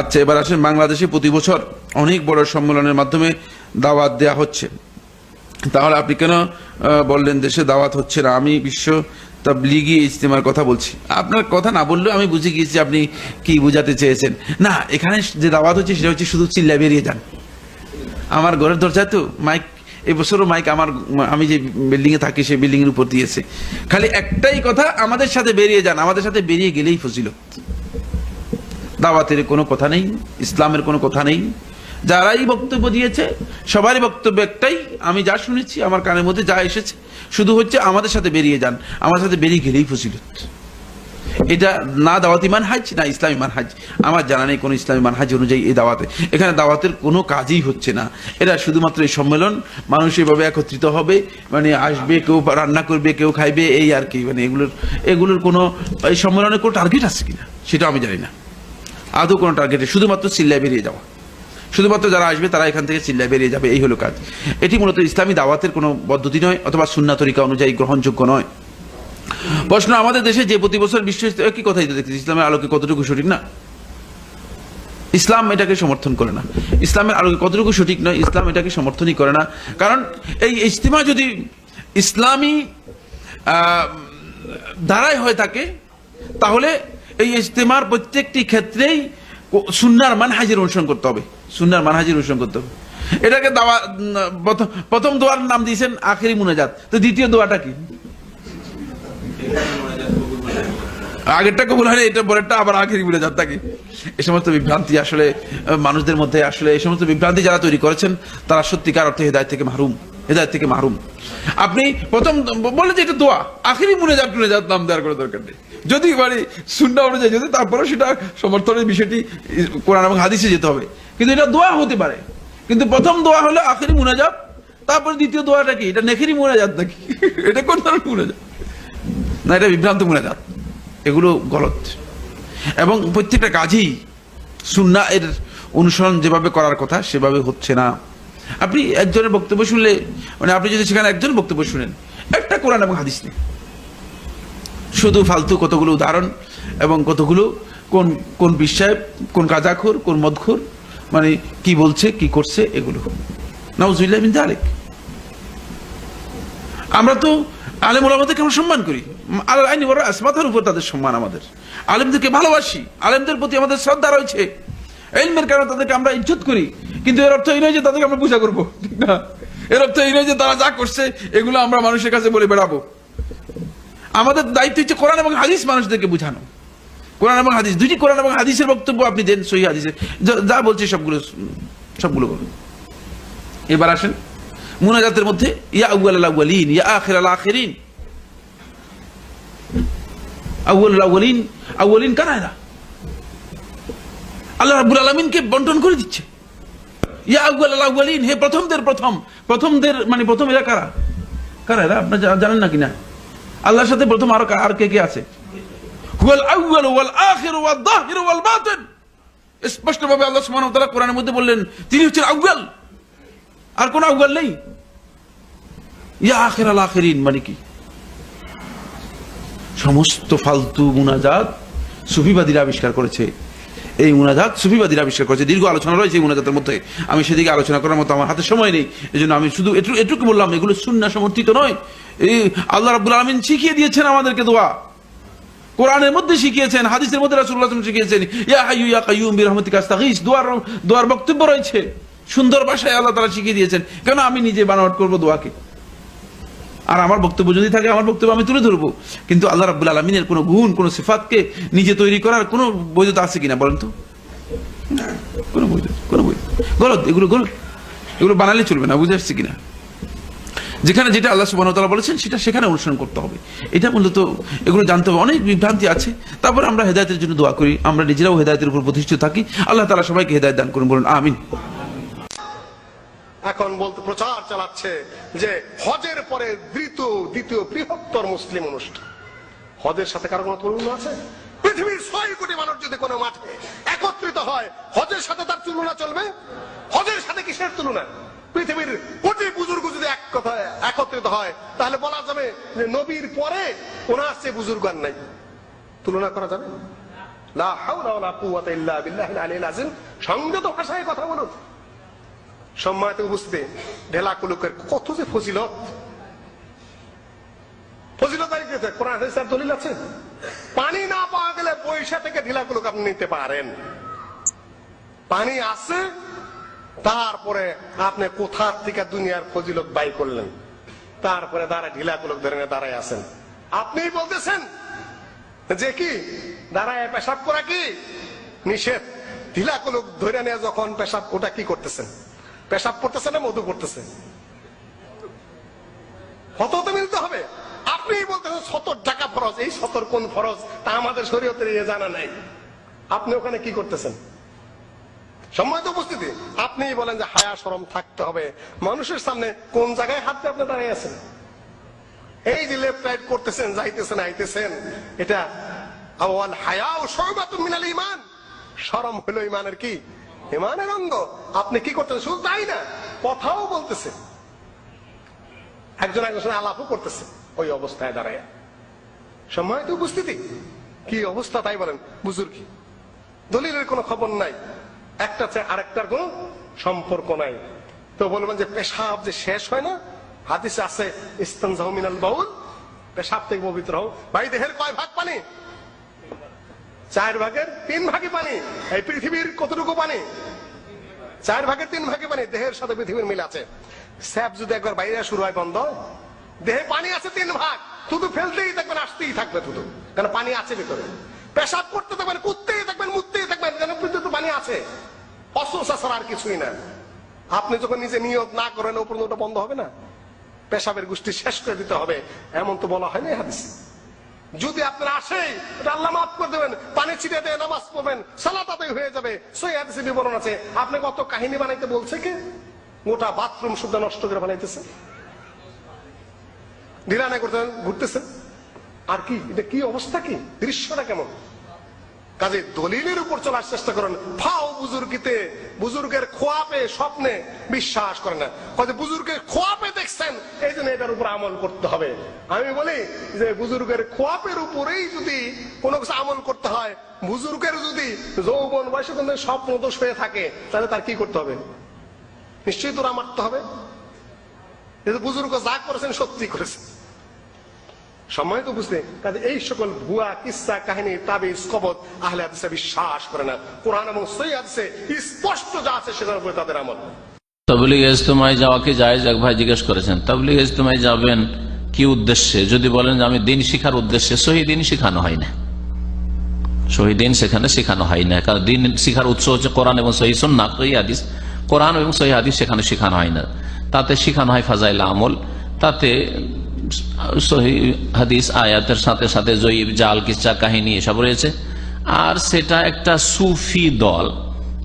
আচ্ছা এবার আসেন বাংলাদেশে প্রতি বছর অনেক বড় সম্মেলনের মাধ্যমে দাওয়াত দেয়া হচ্ছে। তাহলে আপনি কেন বললেন দেশে দাওয়াত হচ্ছে না? আমি বিশ্ব তাবলিগি ইজতেমার কথা বলছি। আপনার কথা না বললেও আমি বুঝে গিয়েছি আপনি কি বুঝাতে চেয়েছেন। না, এখানে যে দাওয়াত হচ্ছে সেটা হচ্ছে শুধু চিল্লা বেরিয়ে যান। আমার ঘরের দরজায় তো মাইক, এবছরও মাইক আমার, আমি যে বিল্ডিংয়ে থাকি সেই বিল্ডিংয়ের উপর দিয়েছে। খালি একটাই কথা, আমাদের সাথে বেরিয়ে যান। আমাদের সাথে বেরিয়ে গেলেই ফজিলত। দাওয়াতের কোনো কথা নেই, ইসলামের কোনো কথা নেই। যারাই বক্তব্য দিয়েছে, সবারই বক্তব্য একটাই, আমি যা শুনেছি, আমার কানের মধ্যে যা এসেছে, শুধু হচ্ছে আমাদের সাথে বেরিয়ে যান, আমার সাথে বেরিয়ে গেলেই ফজিলত। এটা না দাওয়াতি মানহাজ, না ইসলামী মানহাজ। আমার জানা নেই কোনো ইসলামী মানহাজ অনুযায়ী এই দাওয়াতে। এখানে দাওয়াতের কোনো কাজই হচ্ছে না। এটা শুধুমাত্র এই সম্মেলন, মানুষ এভাবে একত্রিত হবে মানে আসবে, কেউ রান্না করবে, কেউ খাইবে, এই আর কি মানে এগুলোর এগুলোর কোনো, এই সম্মেলনের কোনো টার্গেট আছে কিনা, সেটা আমি জানি না। আদৌ কোনো টার্গেটে শুধুমাত্র চিল্লায় বেরিয়ে যাওয়া। শুধুমাত্র যারা আসবে তারা এখান থেকে চিল্লায় বেরিয়ে যাবে, এই হলো কাজ। এটি মূলত ইসলামী দাওয়াতের কোনো পদ্ধতি নয়, অথবা সুন্না তরিকা অনুযায়ী গ্রহণযোগ্য নয়। প্রশ্ন, আমাদের দেশে যে প্রতি বছর বিশ্ব কি কথাই তো দেখছি ইসলামের আলোকে কতটুকু সঠিক না? ইসলাম এটাকে সমর্থন করে না। ইসলামের আলোকে কতটুকু সঠিক নয়, ইসলাম এটাকে সমর্থনই করে না। কারণ এই ইজতিমা যদি ইসলামী ধারায় হয়ে থাকে, তাহলে এই ইজতেমার প্রত্যেকটি ক্ষেত্রেই সুন্নার মানহাজির অনুসরণ করতে হবে। সুন্নার মানহাজির অনুসরণ করতে হবে। এটাকে দাওয়া প্রথম দোয়ার নাম দিয়েছেন আখেরি মুনাজাত। তো দ্বিতীয় দোয়াটা কি? আগেরটা কবুল হয়নি, এটা পরেরটা আবার আখেরি যাত থাকে এই সমস্ত বিভ্রান্তি আসলে মানুষদের মধ্যে আসলে এই সমস্ত বিভ্রান্তি যারা তৈরি করেছেন, তারা সত্যিকার অর্থে হেদায়ত থেকে মাহরুম। হেদায়ত থেকে মাহরুম। আপনি প্রথম বলে যে এটা দোয়া, আখেরি মুনে যাত টুনে যাত নাম দেওয়ার কোনো দরকার নেই। যদি মানে শূন্য অনুযায়ী যদি তারপরে সেটা সমর্থনের বিষয়টি কোরআন এবং হাদিসে যেতে হবে। কিন্তু এটা দোয়া হতে পারে। কিন্তু প্রথম দোয়া হলো আখেরি মুনাজাত, তারপরে দ্বিতীয় দোয়াটা কি? এটা নেখেরি মুনাজাত নাকি? এটা কোন ধরনের মুনাজাত? না, এটা বিভ্রান্ত মুনাজাত। এগুলো গলত। এবং প্রত্যেকটা কাজেই সুন্না এর অনুসরণ যেভাবে করার কথা, সেভাবে হচ্ছে না। আপনি একজনের বক্তব্য শুনলে মানে আপনি যদি সেখানে একজন বক্তব্য শুনেন, একটা কোরআন এবং হাদিস নেই। শুধু ফালতু কতগুলো উদাহরণ এবং কতগুলো, কোন কোন বিশ্বায় কোন কাজাখোর, কোন মদখোর মানে কি বলছে, কি করছে, এগুলো। নাউজুবিল্লাহ মিন জালিক আমরা তো আলেম ওলামাদেরকে আমরা সম্মান করি? আল আইনি বড় আসমাতার উপর তাদের সম্মান আমাদের। আলেমদেরকে ভালোবাসি, আলেমদের প্রতি আমাদের শ্রদ্ধা রয়েছে। এলমের কারণে তাদেরকে আমরা ইজ্জত করি। কিন্তু এর অর্থ এই নয় যে তাদেরকে আমরা পূজা করব। ঠিক না। এর অর্থ এই নয় যে তারা যা করছে, এগুলো আমরা মানুষের কাছে বলে বেড়াবো। আমাদের দায়িত্ব হচ্ছে কোরআন এবং হাদিস মানুষদেরকে বুঝানো। কোরআন এবং হাদিস, দুইটি কোরআন এবং হাদিসের বক্তব্য আপনি দেন সহি হাদিসে। যা- যা বলছে সবগুলো সবগুলো বলুন। এবার আসেন। মুনাজাতের মধ্যে, ইয়া আউয়াল আল আউয়ালিন, ইয়া আখির আল আখিরিন। আউয়াল আল আউয়ালিন আউয়ালিন কারা এরা? আল্লাহ রাব্বুল আলামিনকে বন্টন করে দিচ্ছে। হে প্রথমদের প্রথম। প্রথমদের মানে প্রথম এরা কারা? কারা এরা? আপনারা জানেন না কিনা? আল্লাহর সাথে প্রথম আরও আর কে কে আছে? স্পষ্টভাবে আল্লাহ সুবহানাহু ওয়া কোরআনের মধ্যে বললেন, তিনি হচ্ছেন আউয়াল। আর কোন আউয়াল নেই? ইয়া আখির আল আখিরিন মানে কি? সমস্ত ফালতু মুনাজাত সুফিবাদীরা আবিষ্কার করেছে। এই মুনাজাত সুফিবাদীরা আবিষ্কার করেছে। দীর্ঘ আলোচনা রয়েছে এই মুনাজাতের মধ্যে। আমি সেদিকে আলোচনা করার মতো আমার হাতে সময় নেই। এই জন্য আমি শুধু এটুকু এটুকু বললাম, এগুলো সুন্না সমর্থিত নয়। এই আল্লাহ রাব্বুল আলামিন শিখিয়ে দিয়েছেন আমাদেরকে দোয়া। কোরআনের মধ্যে শিখিয়েছেন, হাদিসের মধ্যে সাল্লাল্লাহু শিখিয়েছেন, ইয়া হাইয়ু ইয়া কাইয়ুম বিরহমাতিকা আস্তাগীস। দোয়ার দোয়ার বক্তব্য রয়েছে। সুন্দর ভাষায় আল্লাহ তারা শিখিয়ে দিয়েছেন। কেন আমি নিজে বানাওয়াট করব দোয়াকে? আর আমার বক্তব্য যদি থাকে, আমার বক্তব্য আমি তুলে ধরবো। কিন্তু আল্লাহ রাব্বুল আলমিনের কোনো গুণ, কোনো সিফাতকে নিজে তৈরি করার কোনো বৈধতা আছে কিনা বলেন তো? কোনো বৈধ কোনো বৈধ। গলত, এগুলো গলত। এগুলো বানালে চলবে না, বুঝে আসছে কিনা? যেখানে যেটা আল্লাহ সুবাহতালা বলেছেন, সেটা সেখানে অনুসরণ করতে হবে। এটা মূলত এগুলো জানতে হবে, অনেক বিভ্রান্তি আছে। তারপর আমরা হেদায়তের জন্য দোয়া করি, আমরা নিজেরাও হেদায়তের উপর প্রতিষ্ঠিত থাকি। আল্লাহ তালা সবাইকে হেদায়ত দান করুন, বলুন, আমিন। এখন বলতে প্রচার চালাচ্ছে যে হজের পরে দ্বিতীয় দ্বিতীয় বৃহত্তর মুসলিম অনুষ্ঠান। হজের সাথে কারও কোনো তুলনা আছে? পৃথিবীর ছয় কোটি মানুষ যদি কোনো মাঠে একত্রিত হয়, হজের সাথে তার তুলনা চলবে? হজের সাথে কিসের তুলনা? পৃথিবীর কোটি বুজুর্গ যদি এক কথায় একত্রিত হয়, তাহলে বলা যাবে যে নবীর পরে ওনার চেয়ে বুজুর্গ আর নাই। তুলনা করা যাবে? লা হাওলা ওয়ালা কুওয়াতা ইল্লা বিল্লাহিল আলিয়্যিল আযীম। সংযত ভাষায় কথা বলুন। সম্মানিত উপস্থিতি, ঢেলা কুলুকের কত যে ফজিলত। দলিল আছে? পানি না পাওয়া গেলে পয়সা থেকে কুলুক আপনি নিতে পারেন। পানি আছে, তারপরে আপনি কোথার থেকে দুনিয়ার ফজিলত বাই করলেন? তারপরে দাঁড়া ঢিলা কুলক ধরে দাঁড়ায় আছেন। আপনি বলতেছেন যে কি? দাঁড়ায় পেশাব করা কি? নিষেধ। ঢিলা কুলক ধরে নিয়ে যখন পেশাব, ওটা কি করতেছেন? পেশাব করতেছে না মধু করতেছে? কত তো মিলতে হবে। আপনি বলতেছেন সতর টাকা ফরজ। এই সতর কোন ফরজ? তা আমাদের শরীয়তের ইয়ে জানা নাই। আপনি ওখানে কি করতেছেন? সম্মানিত উপস্থিতি আপনি বলেন যে হায়া সরম থাকতে হবে। মানুষের সামনে কোন জায়গায় হাত আপনি দাঁড়িয়ে আছেন? এই যে লেফট রাইট করতেছেন, যাইতেছেন, আইতেছেন, এটা আওয়াল হায়া ও সৌবাতুন মিনাল ইমান শরম হলো ইমানের কি? ইমানের অঙ্গ। আপনি কি করতেছেন? শুধু তাই না, কথাও বলতেছেন একজন একজন আলাপও করতেছে। ওই অবস্থায় দাঁড়ায়। সম্মানিত উপস্থিতি, কি অবস্থা তাই বলেন। বুজুর কি দলিলের কোনো খবর নাই। একটা চেয়ে আরেকটার কোনো সম্পর্ক নাই। তো বলবেন যে পেশাব যে শেষ হয় না, হাদিসে আছে, ইস্তানজাহু মিনাল বাউল, পেশাব থেকে পবিত্র হও। ভাই দেহের কয় ভাগ পানি? চার ভাগের তিন ভাগে পানি। এই পৃথিবীর কতটুকু পানি? চার ভাগের তিন ভাগে পানি, দেহের সাথে পৃথিবীর মিল আছে। স্যাপ যদি একবার বাইরে শুরু হয় বন্ধ, দেহে পানি আছে তিন ভাগ। থুতু ফেলতেই থাকবেন আসতেই থাকবে থুতু। কারণ পানি আছে ভিতরে? পেশাব করতে থাকবেন, কুদতেই থাকবেন মুততেই থাকবেন কেন ভিতরে তো পানি আছে। অস্ত্র ছাড়া আর কিছুই না। আপনি যখন নিজে নিয়ত না করেন ওপর ওটা বন্ধ হবে না? পেশাবের গোষ্ঠী শেষ করে দিতে হবে। এমন তো বলা হয়নি হাদিসে। যদি আপনার আসে আল্লাহ মাফ করে দেবেন, পানি ছিটিয়ে দিয়ে নামাজ পড়বেন, সালাত আদায় হয়ে যাবে। সই হাদিসে বিবরণ আছে। আপনি কত কাহিনী বানাইতে বলছে কে? গোটা বাথরুম শুদ্ধ নষ্ট করে বানাইতেছে ঢিলানা করতে ঘুরতেছেন আর কি? এটা কি অবস্থা কি? দৃশ্যটা কেমন? কাজে দলিলের উপর চলার চেষ্টা করেন। ফাও বুজুর্গিতে, বুজুর্গের খোয়াপে স্বপ্নে বিশ্বাস করেন না। হয়তো বুজুর্গের খোয়াপে দেখছেন, এই জন্য এটার উপর আমল করতে হবে। আমি বলি যে, বুজুর্গের খোয়াপের উপরেই যদি কোনো কিছু আমল করতে হয়, বুজুর্গের যদি যৌবন বয়সে কিন্তু স্বপ্ন দোষ হয়ে থাকে, তাহলে তার কি করতে হবে? নিশ্চয়ই তোরা মারতে হবে। বুজুর্গ যা করেছেন সত্যি করেছেন। সম্মানিত বুঝতে। কাজে এই সকল ভুয়া কিসা কাহিনী তাবিজ কবত আহলে হাদিসে বিশ্বাস করে না। কোরআন এবং সই হাদিসে স্পষ্ট যা আছে সেটার উপরে তাদের আমল। তবলিগ ইজতেমায় যাওয়া কি জায়েজ? এক ভাই জিজ্ঞেস করেছেন, তবলিগ ইজতেমায় যাবেন কি উদ্দেশ্যে? যদি বলেন যে আমি দিন শিখার উদ্দেশ্যে, সহি দিন শিখানো হয় না। সহি দিন সেখানে শেখানো হয় না। কারণ দিন শিখার উৎস হচ্ছে কোরআন এবং সহি সন্না সহি হাদিস। কোরআন এবং সহি হাদিস সেখানে শেখানো হয় না। তাতে শেখানো হয় ফাজাইল আমল। তাতে সহি হাদিস, আয়াতের সাথে সাথে জয়ীব, জাল কিচ্ছা কাহিনী এসব রয়েছে। আর সেটা একটা সুফি দল।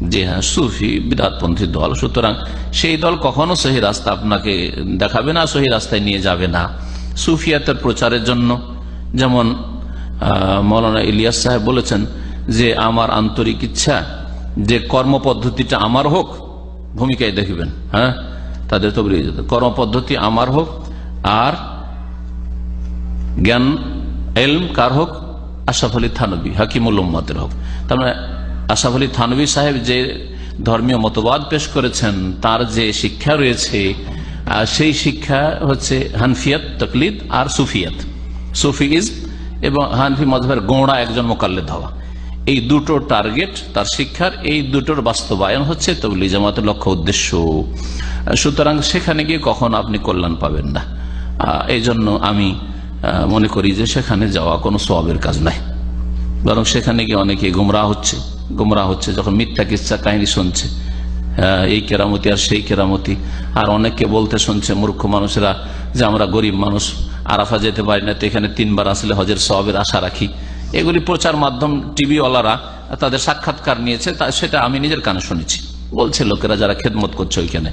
যে হ্যাঁ সুফি বিরাটপন্থী দল। সুতরাং সেই দল কখনো সহি রাস্তা আপনাকে দেখাবে না, সহি রাস্তায় নিয়ে যাবে না। সুফিয়াতের প্রচারের জন্য। যেমন মৌলানা ইলিয়াস সাহেব বলেছেন যে, আমার আন্তরিক ইচ্ছা যে কর্মপদ্ধতিটা আমার হোক, ভূমিকায় দেখবেন। হ্যাঁ তাদের তো কর্মপদ্ধতি আমার হোক, আর জ্ঞান, এলম কার হোক? আশাফ আলী থানবী, হাকিমুল উম্মদের হোক। তার মানে আশাফ আলী থানবী সাহেব যে ধর্মীয় মতবাদ পেশ করেছেন, তার যে শিক্ষা রয়েছে সেই শিক্ষা হচ্ছে হানফিয়াত, তকলিদ আর সুফিয়াত। সুফিজ এবং হানফি মজহের গোড়া একজন মোকাল্লেদ হওয়া। এই দুটো টার্গেট তার শিক্ষার, এই দুটোর বাস্তবায়ন হচ্ছে তবলি জামাতের লক্ষ্য উদ্দেশ্য। সুতরাং সেখানে গিয়ে কখন আপনি কল্যাণ পাবেন না। এই জন্য আমি মনে করি যে সেখানে যাওয়া কোনো সবের কাজ নাই। বরং সেখানে গিয়ে অনেকে গুমরা হচ্ছে। গুমরা হচ্ছে, যখন মিথ্যা কিচ্ছা কাহিনী শুনছে। এই কেরামতি আর সেই কেরামতি। আর অনেককে বলতে শুনছে, মূর্খ মানুষেরা, যে আমরা গরিব মানুষ, আরাফা যেতে পারি না, তো এখানে তিনবার আসলে হজের সবের আশা রাখি। এগুলি প্রচার মাধ্যম, টিভিওয়ালারা তাদের সাক্ষাৎকার নিয়েছে, তা সেটা আমি নিজের কানে শুনেছি। বলছে, লোকেরা যারা খেদমত করছে ওইখানে।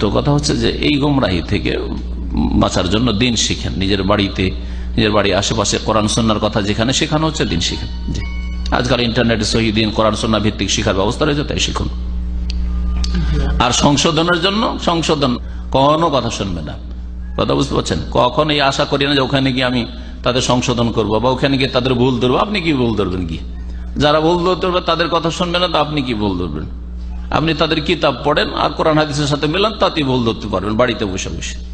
তো কথা হচ্ছে যে এই গুমরাহি থেকে বাঁচার জন্য দিন শিখেন। নিজের বাড়িতে, নিজের বাড়ি আশেপাশে কোরআন সন্ন্যার কথা যেখানে শেখানো হচ্ছে দিন শিখেন। আজকাল ইন্টারনেটে সহি দিন, কোরআন, সন্না ভিত্তিক শিখার ব্যবস্থা রয়েছে, তাই শিখুন। আর সংশোধনের জন্য, সংশোধন কোনো কথা শুনবে না। কথা বুঝতে পারছেন? কখন এই আশা করি না যে ওখানে গিয়ে আমি তাদের সংশোধন করব, বা ওখানে গিয়ে তাদের ভুল ধরবো। আপনি কি ভুল ধরবেন কি যারা ভুল ধরতে পারবে, তাদের কথা শুনবে না, তো আপনি কি ভুল ধরবেন? আপনি তাদের কিতাব পড়েন, আর কোরআন, হাদিসের সাথে মেলান, তাতেই ভুল ধরতে পারবেন, বাড়িতে বসে বসে।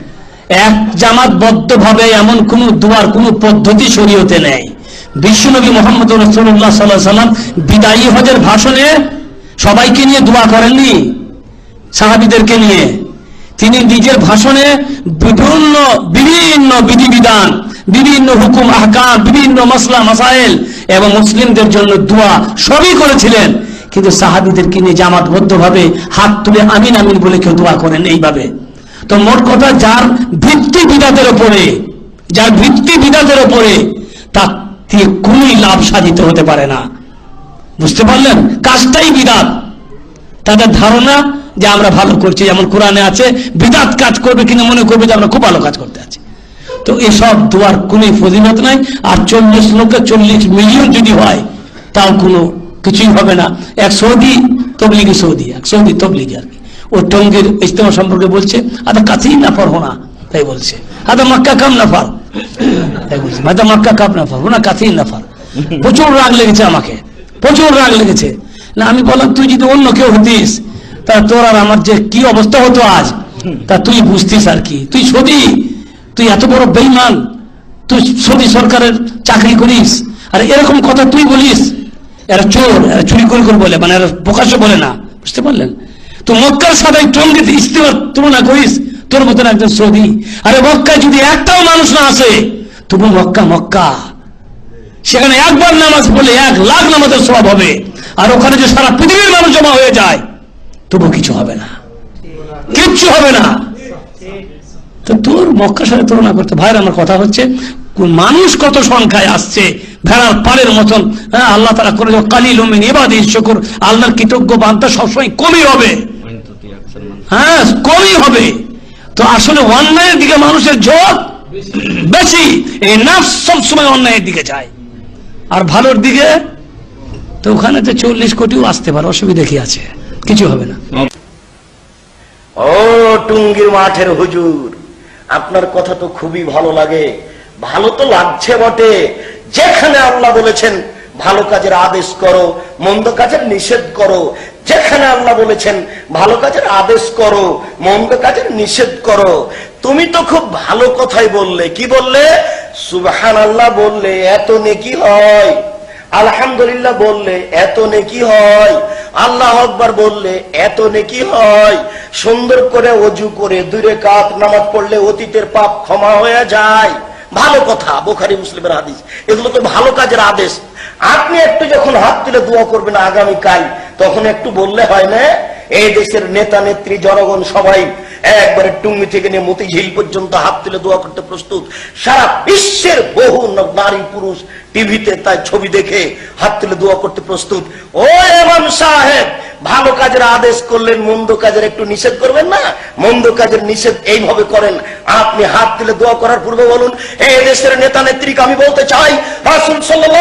এক জামাতবদ্ধ ভাবে এমন কোন দুয়ার, কোন পদ্ধতি শরীয়তে নেই। বিশ্বনবী মোহাম্মদ রসুল্লাহ সাল্লাহ সাল্লাম বিদায়ী হজের ভাষণে সবাইকে নিয়ে দোয়া করেননি, সাহাবিদেরকে নিয়ে। তিনি নিজের ভাষণে বিভিন্ন বিভিন্ন বিধিবিধান, বিভিন্ন হুকুম, আহকাম, বিভিন্ন মশলা মাসাইল এবং মুসলিমদের জন্য দোয়া সবই করেছিলেন। কিন্তু সাহাবিদেরকে নিয়ে জামাতবদ্ধ ভাবে হাত তুলে আমিন আমিন বলে কেউ দোয়া করেন এইভাবে। তো মোট কথা যার ভিত্তি বিদাতের ওপরে, যার ভিত্তি বিদাতের ওপরে তার থেকে কোনই লাভ সাধিত হতে পারে না। বুঝতে পারলেন? কাজটাই বিদাত। তাদের ধারণা যে আমরা ভালো করছি, যেমন কোরআনে আছে, বিদাত কাজ করবে কিনা মনে করবে যে আমরা খুব ভালো কাজ করতে আছি। তো এসব দোয়ার কোনো ফজিলত নাই, আর চল্লিশ লোকে চল্লিশ মিলিয়ন যদি হয়, তাও কোনো কিছুই হবে না। এক সৌদি তবলিগি সৌদি, এক সৌদি তবলিগি আর কি। ও টঙ্গির ইজতেমা সম্পর্কে বলছে, আদা কাছেই নাফার হোনা তাই বলছে। আদা মক্কা কাম নাফার তাই বলছে। আদা মক্কা কাপ নাফার হোনা কাছেই নাফার। প্রচুর রাগ লেগেছে আমাকে, প্রচুর রাগ লেগেছে। না, আমি বললাম, তুই যদি অন্য কেউ হতিস, তা তোর আর আমার যে কি অবস্থা হতো আজ, তা তুই বুঝতিস আর কি। তুই সদি তুই এত বড় বেইমান তুই সৌদি সরকারের চাকরি করিস, আর এরকম কথা তুই বলিস, এরা চোর, এরা চুরি করে করে বলে মানে এরা প্রকাশ্য বলে না, বুঝতে পারলেন? তো মক্কার সাথে টঙ্গিত ইস্তেমার তুলনা করিস, তোর মতন একজন সৌদি। আরে মক্কায় যদি একটাও মানুষ না আসে, তবু মক্কা মক্কা। সেখানে একবার নামাজ পড়লে এক লাখ নামাজের সব হবে। আর ওখানে যে সারা পৃথিবীর মানুষ জমা হয়ে যায়, তবু কিছু হবে না। কিচ্ছু হবে না। তো তোর মক্কার সাথে তুলনা করতে, ভাইয়ের আমার কথা হচ্ছে মানুষ কত সংখ্যায় আসছে ভেড়ার পাড়ের মতন হ্যাঁ আল্লাহ তারা করে কালি লুমিন এবাদি শকুর। আল্লাহর কৃতজ্ঞ বান্তা সবসময় কমই হবে। হ্যাঁ কমই হবে। তো আসলে অন্যায়ের দিকে মানুষের ঝোঁক বেশি। এই নাফ সবসময় অন্যায়ের দিকে যায়। আর ভালোর দিকে তো ওখানে তো চল্লিশ কোটিও আসতে পারে, অসুবিধা কি আছে? কিছু হবে না। ও টুঙ্গির মাঠের হুজুর, আপনার কথা তো খুবই ভালো লাগে। ভালো তো লাগছে বটে যেখানে আল্লাহ বলেছেন, ভালো কাজের আদেশ করো, মন্দ কাজের নিষেধ করো। যেখানে আল্লাহ বলেছেন, ভালো কাজের আদেশ করো, মন্দ কাজের নিষেধ করো। তুমি তো খুব ভালো কথাই বললে। কি বললে? সুবহান আল্লাহ বললে, এত নেকি হয়। আলহামদুলিল্লাহ বললে, এত নেকি হয়। আল্লাহ আকবার বললে, এত নেকি হয়। সুন্দর করে অজু করে দূরে কাত নামাজ পড়লে অতীতের পাপ ক্ষমা হয়ে যায়। ভালো কথা, বোখারি, মুসলিমের হাদিস। এগুলো তো ভালো কাজের আদেশ। আপনি একটু যখন হাত তুলে দোয়া করবেন আগামীকাল, তখন একটু বললে হয় না, এই দেশের নেতা, নেত্রী, জনগণ সবাই একবারে টুঙ্গি থেকে নিয়ে মতিঝিল পর্যন্ত হাত তুলে দোয়া করতে প্রস্তুত। সারা বিশ্বের বহু নারী, পুরুষ টিভিতে তাই ছবি দেখে হাত তুলে দোয়া করতে প্রস্তুত। ও এমাম সাহেব, ভালো কাজের আদেশ করলেন, মন্দ কাজের একটু নিষেধ করবেন না? মন্দ কাজের নিষেধ এইভাবে করেন। আপনি হাত তুলে দোয়া করার পূর্বে বলুন এই দেশের নেতা নেত্রীকে আমি বলতে চাই, রাসুল সাল্লাম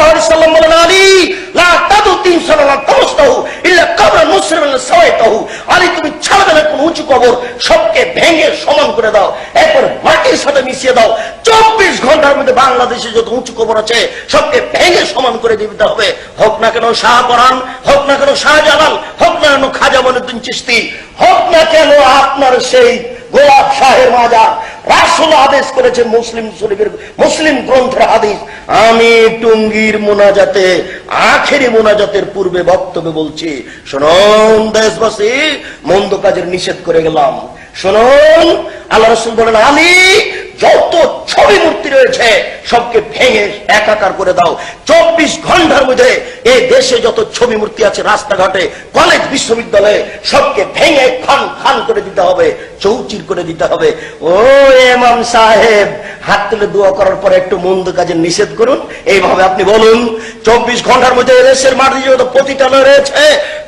আলী তুমি ছাড়বে না কোন উঁচু কবর, সবকে ভেঙে সমান করে দাও। এরপর মাটির সাথে মিশিয়ে দাও। চব্বিশ ঘণ্টার মধ্যে বাংলাদেশে যত উঁচু কবর আছে সবকে ভেঙে সমান করে দিতে হবে। হোক না কেন শাহ পরান হোক না কেন শাহজালাল, হোক না কেন খাজা মনুদ্দিন চিস্তি হোক না কেন আপনার সেই গোলাপ শাহের মাজার। রাসুল আদেশ করেছেন মুসলিম শরীফের, মুসলিম গ্রন্থের আদেশ আমি টুঙ্গির মোনাজাতে, আখেরি মোনাজাতের পূর্বে বক্তব্য বলছি, শুনুন দেশবাসী, মন্দ কাজের নিষেধ করে গেলাম। শুনুন, আল্লাহ রসুল বলেন আলী যত ছবি মূর্তি রয়েছে, সবকে ভেঙে একাকার করে দাও। চব্বিশ ঘণ্টার মধ্যে এই দেশে যত ছবি মূর্তি আছে, রাস্তাঘাটে, কলেজ, বিশ্ববিদ্যালয়ে, সবকে ভেঙে খান খান করে দিতে হবে, চৌচির করে দিতে হবে। ও এমাম সাহেব, হাত তুলে দোয়া করার পরে একটু মন্দ কাজে নিষেধ করুন। এইভাবে আপনি বলুন, চব্বিশ ঘণ্টার মধ্যে দেশের মাটি যত পতিতালয় রয়েছে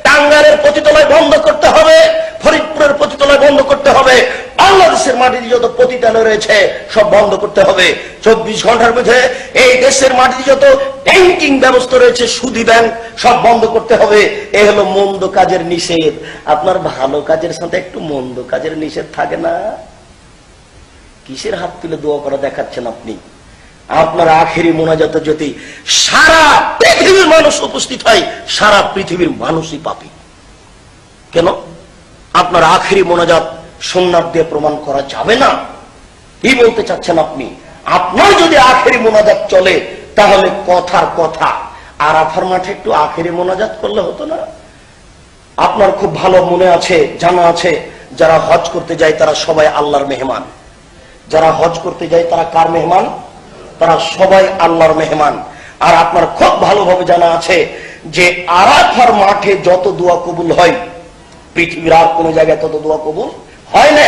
টাঙ্গারের পতিতলায় বন্ধ করতে হবে, ফরিদপুরের পতিতলায় বন্ধ করতে হবে, বাংলাদেশের মাটিতে যত পতিতালয় রয়েছে, সব বন্ধ করতে হবে। চব্বিশ ঘণ্টার মধ্যে এই দেশের মাটিতে যত ব্যাংকিং ব্যবস্থা রয়েছে সুদি ব্যাংক সব বন্ধ করতে হবে। এ হলো মন্দ কাজের নিষেধ। আপনার ভালো কাজের সাথে একটু মন্দ কাজের নিষেধ থাকে না? কিসের হাত তুলে দোয়া করা দেখাচ্ছেন আপনি? আপনার আখেরি মোনাজাত যদি সারা পৃথিবীর মানুষ উপস্থিত হয়, সারা পৃথিবীর মানুষই পাপি। কেন? আপনার আখেরি মোনাজাত সোমনাথ দিয়ে প্রমাণ করা যাবে না? কি বলতে চাচ্ছেন আপনি, আপনার যদি আখেরি মোনাজাত চলে, তাহলে কথার কথা। আর আফার মাঠে একটু আখেরি মোনাজাত করলে হতো না? আপনার খুব ভালো মনে আছে, জানা আছে, যারা হজ করতে যায় তারা সবাই আল্লাহর মেহমান। যারা হজ করতে যায় তারা কার মেহমান? তারা সবাই আল্লাহর মেহমান। আর আপনার খুব ভালোভাবে জানা আছে যে আরাফার মাঠে যত দোয়া কবুল হয়, পৃথিবীর আর কোন জায়গায় তত দোয়া কবুল হয় না।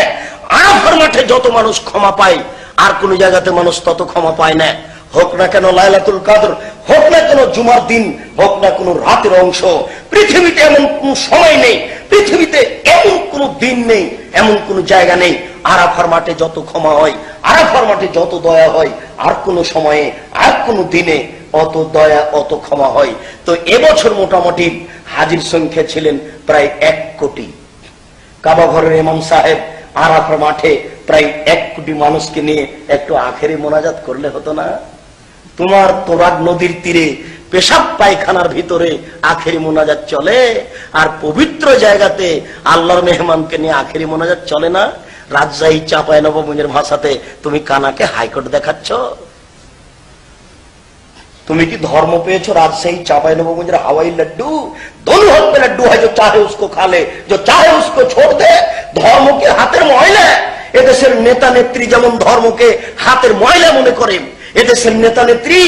আরাফার মাঠে যত মানুষ ক্ষমা পায়, আর কোন জায়গাতে মানুষ তত ক্ষমা পায় না। হোক না কেন লাইলাতুল কাদর, হোক না কেন জুমার দিন, হোক না কোন রাতের অংশ, পৃথিবীতে এমন কোন সময় নেই, পৃথিবীতে এমন কোন দিন নেই, এমন কোন জায়গা নেই, আরাফার মাঠে যত ক্ষমা হয়, আরাফার মাঠে যত দয়া হয়, আর কোন সময়ে, আর কোন দিনে অত দয়া, অত ক্ষমা হয়। তো এবছর মোটামুটি হাজির সংখ্যা ছিলেন প্রায় এক কোটি। কাবা ঘরের ইমাম সাহেব আরাফার মাঠে প্রায় এক কোটি মানুষকে নিয়ে একটু আখেরে মোনাজাত করলে হতো না? তোমার তোরাগ নদীর তীরে পেশাব পায়খানার ভিতরে আখেরি মোনাজাত চলে, আর পবিত্র জায়গাতে আল্লাহর মেহমানকে নিয়ে আখেরি মোনাজাত চলে না? রাজশাহী চাপায় নবমঞ্জের ভাষাতে তুমি কানাকে হাইকোর্ট দেখাচ্ছ? তুমি কি धर्म পেয়েছো राजशाही चापाई नवगंज हवाई लड्डू दोनों हाथ में लड्डू है जो चाहे उसको खा ले जो चाहे उसको छोड़ दे ধর্ম के হাতের ময়লা এদেশের নেতা নেত্রী যেমন ধর্মকে হাতের ময়লা মনে করে এদেশের নেতা নেত্রী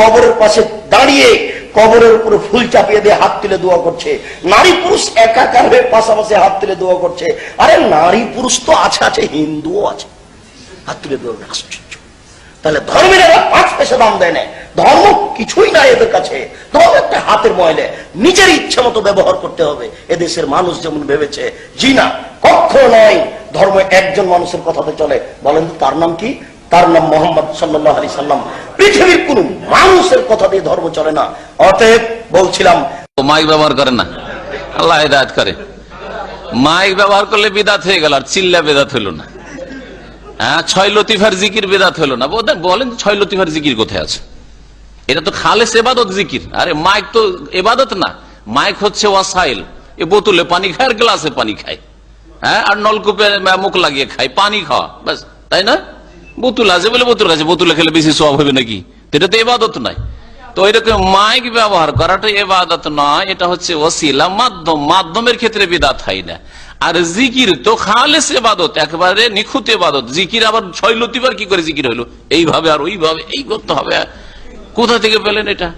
কবরের পাশে দাঁড়িয়ে কবরের উপরে ফুল চাপিয়ে দিয়ে হাত তুলে দোয়া করছে নারী পুরুষ একাকার হয়ে পাশাপাশি হাত তুলে দোয়া করছে আরে নারী পুরুষ তো আছে আছে হিন্দুও আছে হাত তুলে দোয়া করে আশ্চর্য তাহলে ধর্মের এরা পাঁচ পয়সা দাম দেয় না। ধর্ম কিছুই না এদের কাছে। ধর্ম একটা হাতের ময়লে। নিজের ইচ্ছে মতো ব্যবহার করতে হবে। এদেশের মানুষ যেমন ভেবেছে, জি না, কখনো নয় ধর্ম একজন মানুষের কথাতে চলে। বলেন তার নাম কি? তার নাম মোহাম্মদ সাল্লাহ আলি সাল্লাম। পৃথিবীর কোন মানুষের কথা দিয়ে ধর্ম চলে না। অতএব বলছিলাম মাইক ব্যবহার করে না। আল্লাহ হেদায়ত করে। মাইক ব্যবহার করলে বিদাত হয়ে গেল, আর চিল্লা বেদাত হইল না। ছয় লতিফার জিকির বেদাত হইল না। বলেন ছয় লতিফার জিকির কোথায় আছে? এটা তো খালেস এবাদত জিকির। আরে, মাইক তো এবাদত না। মাইক হচ্ছে ওয়াসাইল। এ বোতলে পানি খায় আর গ্লাসে পানি খায়। হ্যাঁ আর নলকূপে মুখ লাগিয়ে খায়, পানি খাওয়া, ব্যাস, তাই না? বোতল আছে বলে বোতল আছে, বোতলে খেলে বেশি সব হবে নাকি? এটা তো এবাদত নয়। তো এরকম মাইক ব্যবহার করাটা এবাদত নয়, এটা হচ্ছে ওসিলা মাধ্যম। মাধ্যমের ক্ষেত্রে বিদাত হয় না। আর জিকির তো খালেস এবাদত একবারে নিখুঁত এবাদত জিকির আবার ছয় লতিবার কি করে জিকির হইল? এইভাবে আর ওইভাবে, এই করতে হবে। কোথা থেকে পেলেন এটা?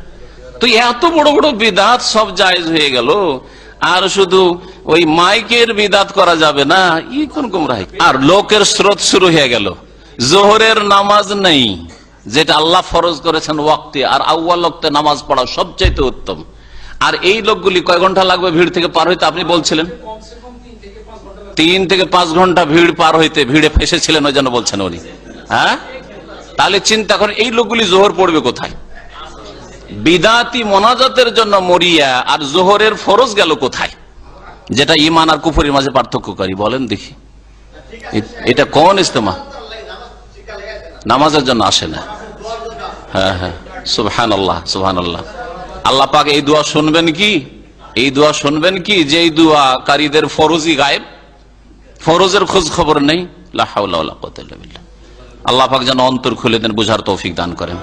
তো এত বড় বড় বিদাত সব জায়েজ হয়ে গেল। আর শুধু ওই মাইকের বিদাত করা যাবে না, ই কোন গুমরাহি? আর লোকের স্রোত শুরু হয়ে গেল। জোহরের নামাজ নেই, যেটা আল্লাহ ফরজ করেছেন ওয়াক্তে, আর আউ্য়াল ওয়াক্তে নামাজ পড়া সবচাইতে উত্তম। আর এই লোকগুলি কয় ঘণ্টা লাগবে ভিড় থেকে পার হইতে? আপনি বলছিলেন। তিন থেকে পাঁচ ঘণ্টা ভিড় পার হইতে ভিড়ে ফেসেছিলেন ওই জন্য বলছেন উনি। হ্যাঁ? তাহলে চিন্তা করেন, এই লোকগুলি জোহর পড়বে কোথায়? বিদাতি মোনাজাতের জন্য মরিয়া আর জোহরের ফরজ গেল কোথায়? যেটা ইমান আর কুফুরির মাঝে পার্থক্য করি বলেন দেখি। এটা কোন ইস্তেমা নামাজের জন্য আসে না। হ্যাঁ হ্যাঁ। সুবহান আল্লাহ আল্লাহ পাক এই দোয়া শুনবেন কি? এই দোয়া শুনবেন কি? যে এই দোয়া কারীদের ফরজি গায়েব ফরজের খোঁজ খবর নেই। আল্লাহ পাক যেন অন্তর খুলে দেন বুঝার তৌফিক দান করেন।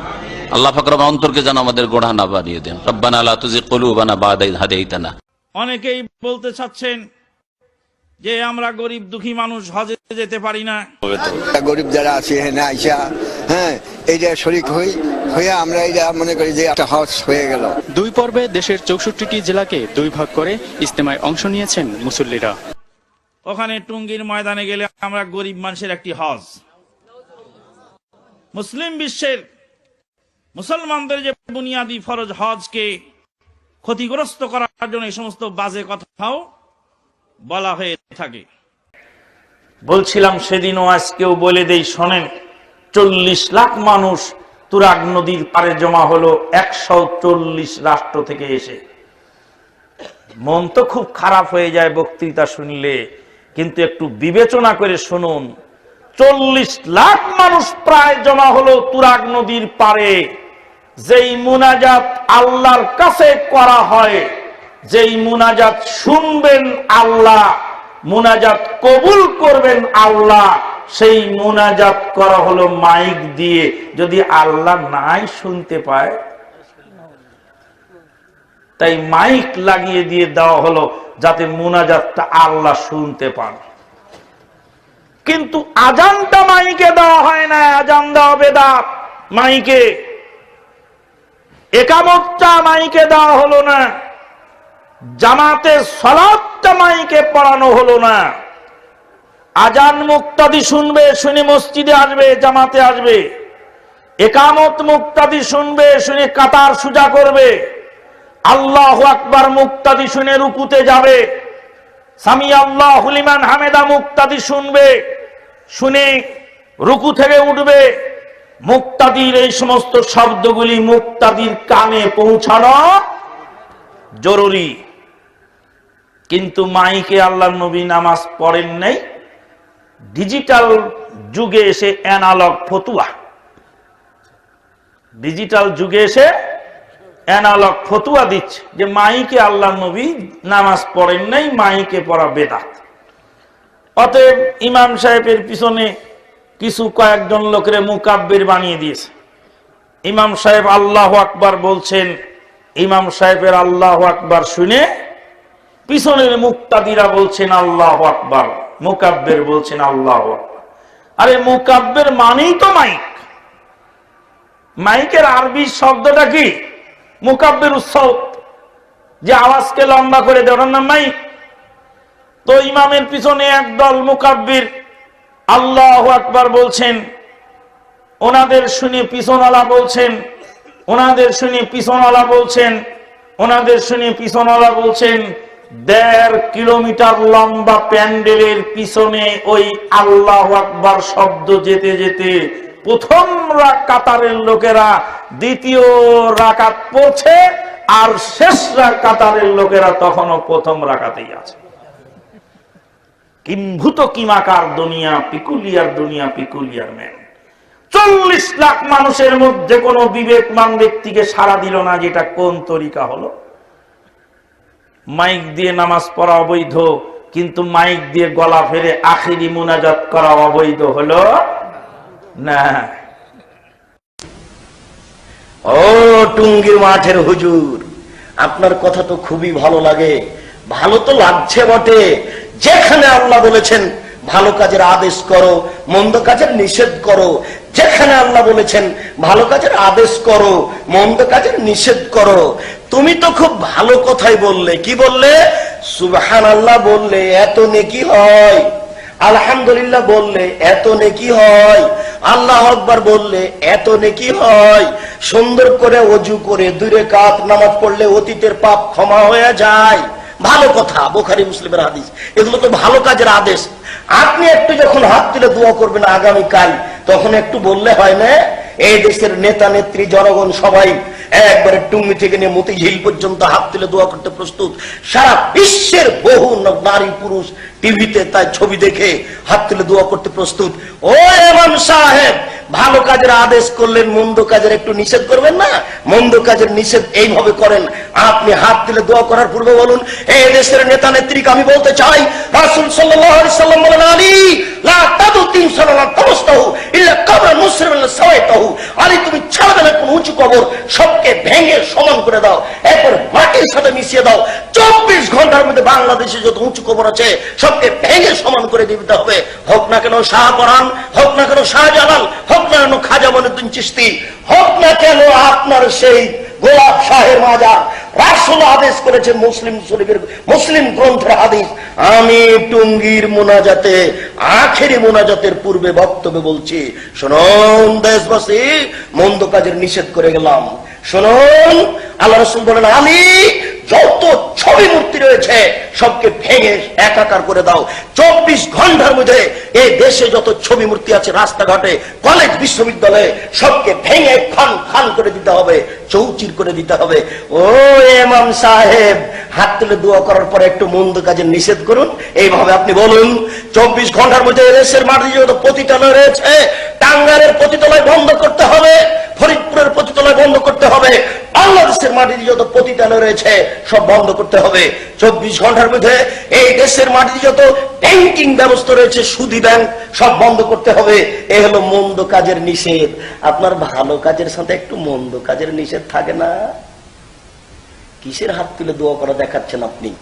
আল্লাহ পাক রব অন্তরকে যেন আমাদের গোড়া না বানিয়ে দেন। রব্বানা লা তুজিগ কুলুবানা অনেকেই বলতে চাচ্ছেন যে আমরা গরিব দুঃখী মানুষ হজে যেতে পারি না। গরিব যারা আছে এখানে আইসা হ্যাঁ এইটা শরিক হই হয়ে আমরা এটা মনে করি যে একটা হজ হয়ে গেল। দুই পর্বে দেশের চৌষট্টিটি জেলাকে দুই ভাগ করে ইজতেমায় অংশ নিয়েছেন মুসল্লিরা। ওখানে টুঙ্গির ময়দানে গেলে আমরা গরিব মানুষের একটি হজ। মুসলিম বিশ্বের মুসলমানদের যে বুনিয়াদি ফরজ হজকে ক্ষতিগ্রস্ত করার জন্য এই সমস্ত বাজে কথাও বলা হয়ে থাকে। বলছিলাম সেদিনও আজকেও বলে দেই, শোনেন, চল্লিশ লাখ মানুষ তুরাগ নদীর পারে জমা হলো, একশো চল্লিশ রাষ্ট্র থেকে এসে। মন তো খুব খারাপ হয়ে যায় বক্তৃতা শুনলে। কিন্তু একটু বিবেচনা করে শুনুন, চল্লিশ লাখ মানুষ প্রায় জমা হলো তুরাগ নদীর পারে যেই মুনাজাত আল্লাহর কাছে করা হয়, যেই মুনাজাত শুনবেন আল্লাহ, মুনাজাত কবুল করবেন আল্লাহ, সেই মুনাজাত করা হলো মাইক দিয়ে। যদি আল্লাহ নাই শুনতে পায়, তাই মাইক লাগিয়ে দিয়ে দেওয়া হলো। যাতে মোনাজাতটা আল্লাহ শুনতে পান। কিন্তু আজানটা মাইকে দেওয়া হয় না, আজান দেওয়া বেদাত। মাইকে। একামতটা মাইকে দেওয়া হলো না। জামাতে সলাদটা মাইকে পড়ানো হলো না। আজান মুক্তাদি শুনবে, শুনে মসজিদে আসবে, জামাতে আসবে। একামত মুক্তাদি শুনবে, শুনে কাতার সুজা করবে। আল্লাহ আকবার মুক্তাদি শুনে রুকুতে যাবে। সামি আল্লাহ হুলিমান হামেদা মুক্তাদি শুনবে। শুনে রুকু থেকে উঠবে। মুক্তাদির এই সমস্ত শব্দগুলি মুক্তাদির কানে পৌঁছানো জরুরি। কিন্তু মাইকে আল্লাহ নবী নামাজ পড়েন নাই। ডিজিটাল যুগে এসে অ্যানালগ ফতুয়া। ডিজিটাল যুগে এসে অ্যানালগ ফতুয়া দিচ্ছে যে মাইকে আল্লাহ নবী নামাজ পড়েন নাই, মাইকে পড়া বেদাত। অতএব ইমাম সাহেবের পিছনে কিছু কয়েকজন লোকের মুকাব্বির বানিয়ে দিয়েছে। ইমাম সাহেব আল্লাহ আকবার বলছেন, ইমাম সাহেবের আল্লাহ আকবার শুনে পিছনের মুক্তাদিরা বলছেন, আল্লাহ আকবার। মুকাব্বের বলছেন, আল্লাহ আরে মুকাব্বের মানেই তো মাইক। মাইকের আরবি শব্দটা কি? মুকাব্বের উৎসব যে আওয়াজকে লম্বা করে দেওয়ার নাম মাইক তো ইমামের পিছনে একদল মুকাব্বির আল্লাহ আকবার বলছেন, ওনাদের শুনে পিছনওয়ালা বলছেন, ওনাদের শুনে পিছনওয়ালা বলছেন, ওনাদের শুনে পিছনওয়ালা বলছেন, দেড় কিলোমিটার লম্বা প্যান্ডেলের পিছনে ওই আল্লাহ আকবার শব্দ যেতে যেতে প্রথম কাতারের লোকেরা, দ্বিতীয় রাকাত পড়ছে আর শেষ কাতারের লোকেরা তখনও প্রথম রাকাতেই আছে। কিম্ভূত কিমাকার দুনিয়া, পিকুলিয়ার দুনিয়া, পিকুলিয়ার ম্যান। চল্লিশ লাখ মানুষের মধ্যে কোনো বিবেকমান ব্যক্তিকে সাড়া দিল না যেটা কোন তরিকা হলো। মাইক দিয়ে নামাজ পড়া অবৈধ, কিন্তু মাইক দিয়ে গলা ফেরে আখিরি মুনাজাত করা অবৈধ হলো না। ও টুঙ্গির মাঠের হুজুর, আপনার কথা তো খুবই ভালো লাগে। ভালো তো লাগছে বটে। যেখানে আল্লাহ বলেছেন, ভালো কাজের আদেশ করো, মন্দ কাজের নিষেধ করো। যেখানে আল্লাহ বলেছেন, ভালো কাজের আদেশ করো, মন্দ কাজের নিষেধ করো। তুমি তো খুব ভালো কথাই বললে। কি বললে? সুবহান আল্লাহ বললে, এত নেকি হয়। আলহামদুলিল্লাহ বললে, এত নেকি হয়। আল্লাহ আকবার বললে, এত নেকি হয়। সুন্দর করে অজু করে দূরে নামাজ পড়লে অতীতের পাপ ক্ষমা হয়ে যায়। ভালো কথা, বোখারি, মুসলিমের হাদিস। এগুলো তো ভালো কাজের আদেশ। আপনি একটু যখন হাত তুলে দোয়া করবেন আগামীকাল, তখন একটু বললে হয় না? এই দেশের নেতা, নেত্রী, জনগণ সবাই একবারে টুঙ্গি থেকে নিয়ে মতিঝিল পর্যন্ত হাত তুলে দোয়া করতে প্রস্তুত। সারা বিশ্বের বহু নারী, পুরুষ টিভিতে তাই ছবি দেখে হাত তুলে দোয়া করতে প্রস্তুত। ও এমাম সাহেব, ভালো কাজের আদেশ করলেন, মন্দ কাজের একটু নিষেধ করবেন না? মন্দ কাজের নিষেধ এইভাবে করেন। আপনি হাত দিলে দোয়া করার পূর্বে বলুন এই দেশের নেতা, নেত্রীকে আমি বলতে চাই, রাসূল সাল্লাম বলেন, আলী, লা তাদু তিন সালাত তামস্তাহু ইল্লা কবর মুসলিম সাওয়াইতাহু। আলী তুমি ছাড়বে না, কোন উঁচু কবর, সবকে ভেঙে সমান করে দাও। এরপর মাটির সাথে মিশিয়ে দাও। চব্বিশ ঘণ্টার মধ্যে বাংলাদেশে যত উঁচু কবর আছে সব সবকে ভেঙে সমান করে দিতে হবে। হোক না কেন শাহপরান হোক না কেন শাহজালাল, হোক না কেন খাজা মনুদ্দিন চিস্তি হোক না কেন আপনার সেই গোলাপ শাহের মাজার রাসুল আদেশ করেছে মুসলিম শরীফের মুসলিম গ্রন্থের হাদিস। আমি টুঙ্গির মোনাজাতে, আখেরি মোনাজাতের পূর্বে বক্তব্য বলছি, শুনুন দেশবাসী, মন্দ কাজের নিষেধ করে গেলাম। শুনুন, আল্লাহ রসুল বলেন, আমি যত ছবি মূর্তি রয়েছে সবকে ভেঙে একাকার করে দাও। চব্বিশ ঘণ্টার মধ্যে এই দেশে যত ছবি মূর্তি আছে রাস্তাঘাটে, কলেজ, বিশ্ববিদ্যালয়ে, সবকে ভেঙে খান খান করে দিতে হবে, চৌচির করে দিতে হবে। ও এমাম সাহেব, হাত তুলে দোয়া করার পরে একটু মন্দ কাজে নিষেধ করুন। এইভাবে আপনি বলুন, চব্বিশ ঘণ্টার মধ্যে দেশের মাটি যত পতিতালয় রয়েছে টাঙ্গারের পতিতলায় বন্ধ করতে হবে, ফরিদপুরের পতিতলায় বন্ধ করতে হবে, বাংলাদেশের মাটিতে যত পতিতালয় রয়েছে, সব বন্ধ করতে হবে। চব্বিশ ঘণ্টার মধ্যে এই দেশের মাটিতে যত ব্যাংকিং ব্যবস্থা রয়েছে সুদি ব্যাংক সব বন্ধ করতে হবে। এ হলো মন্দ কাজের নিষেধ। আপনার ভালো কাজের সাথে একটু মন্দ কাজের নিষেধ থাকে না? কিসের হাত তুলে দোয়া করা দেখাচ্ছেন আপনি?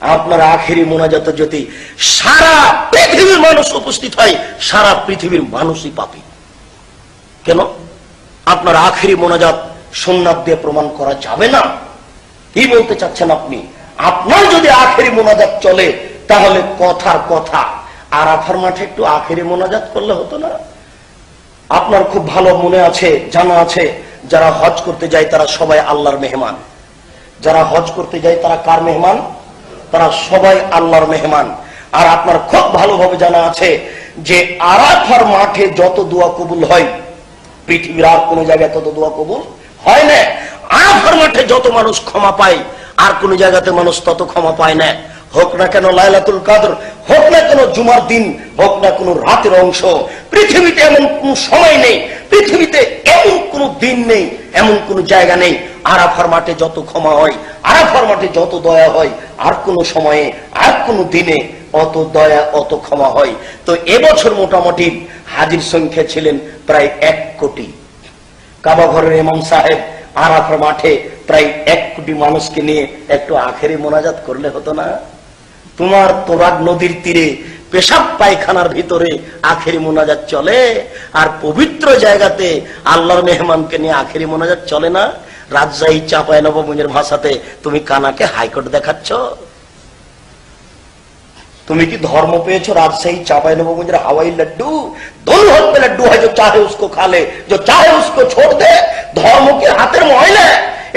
আপনার আখেরি মোনাজাত যদি সারা পৃথিবীর মানুষ উপস্থিত হয়, সারা পৃথিবীর মানুষই পাপি। কেন? আপনার আখেরি মোনাজাত সোমনাথ দিয়ে প্রমাণ করা যাবে না। কি বলতে চাচ্ছেন আপনি? আপনার যদি আখেরি মোনাজাত চলে, তাহলে কথার কথা। আরাফার মাঠে একটু আখেরি মোনাজাত করলে হতো না? আপনার খুব ভালো মনে আছে, জানা আছে, যারা হজ করতে যায় তারা সবাই আল্লাহর মেহমান। যারা হজ করতে যায় তারা কার মেহমান? তারা সবাই আল্লাহর মেহমান। আর আপনার খুব ভালোভাবে জানা আছে যে আরাফার মাঠে যত দোয়া কবুল হয়, পৃথিবীর আর কোনো জায়গায় তত দোয়া কবুল হয় না। আরাফার মাঠে যত মানুষ ক্ষমা পায় আর কোন জায়গাতে মানুষ তত ক্ষমা পায় না। হোক না কেন লাইলাতুল কাদর, হোক না কেন জুমার দিন, হোক না কোন রাতের অংশ, পৃথিবীতে এমন কোন সময় নেই, পৃথিবীতে এমন কোন দিন নেই, এমন কোন জায়গা নেই। আরাফার মাঠে যত ক্ষমা হয়, আরাফার মাঠে যত দয়া হয়, আর কোন সময়ে, আর কোন দিনে অত দয়া, অত ক্ষমা হয়। তো এবছর মোটামুটি হাজির সংখ্যা ছিলেন প্রায় এক কোটি। কাবা ঘরের ইমাম সাহেব আরাফার মাঠে প্রায় এক কোটি মানুষকে নিয়ে একটু আখেরি মোনাজাত করলে হতো না তোমার তোরাগ নদীর তীরে পেশাব পায়খানার ভিতরে আখেরি মোনাজাত চলে আর পবিত্র জায়গাতে আল্লাহর মেহমানকে নিয়ে আখেরি মোনাজাত চলে না রাজশাহী চাপায় নবমঞ্জের ভাষাতে তুমি কানাকে হাইকোর্ট দেখাচ্ছ তুমি কি धर्म পেয়েছো राजशाही चापाई नवमुंजर हवाई लड्डू दोनों हाथ में लड्डू है जो चाहे उसको खा ले जो चाहे उसको छोड़ दे ধর্ম কি হাতের ময়লা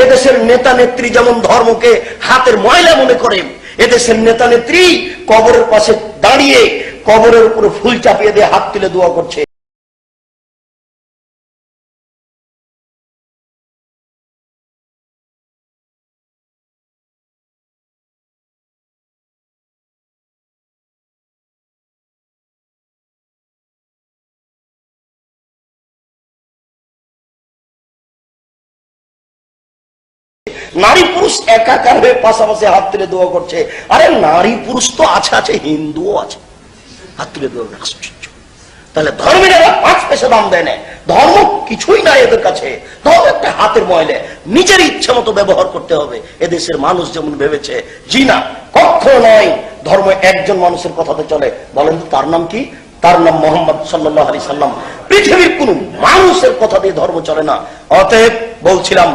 এদেশের নেতা নেত্রী যেমন ধর্মকে হাতের ময়লা মনে করেন এদেশের নেতা নেত্রী কবরের পাশে দাঁড়িয়ে কবরের উপরে ফুল চাপিয়ে দিয়ে হাত তুলে দোয়া করছে। নারী পুরুষ একাকার হয়ে পাশাপাশি হাত তুলে দোয়া করছে। আরে নারী পুরুষ তো আছে আছে, হিন্দুও আছে। হাত তুলে দোয়া তাহলে ধর্মের এরা পাঁচ পয়সা দাম দেয় না। ধর্ম কিছুই নাই এদের কাছে। ধর্ম একটা হাতের ময়লে। নিজের ইচ্ছা মতো ব্যবহার করতে হবে। এদেশের মানুষ যেমন ভেবেছে, জি না, কখনো নয়, ধর্ম একজন মানুষের কথাতে চলে। বলেন তো তার নাম কি? তার নাম মোহাম্মদ সাল্লাহ আলি সাল্লাম। পৃথিবীর কোন মানুষের কথা দিয়ে ধর্ম চলে না। অতএব বলছিলাম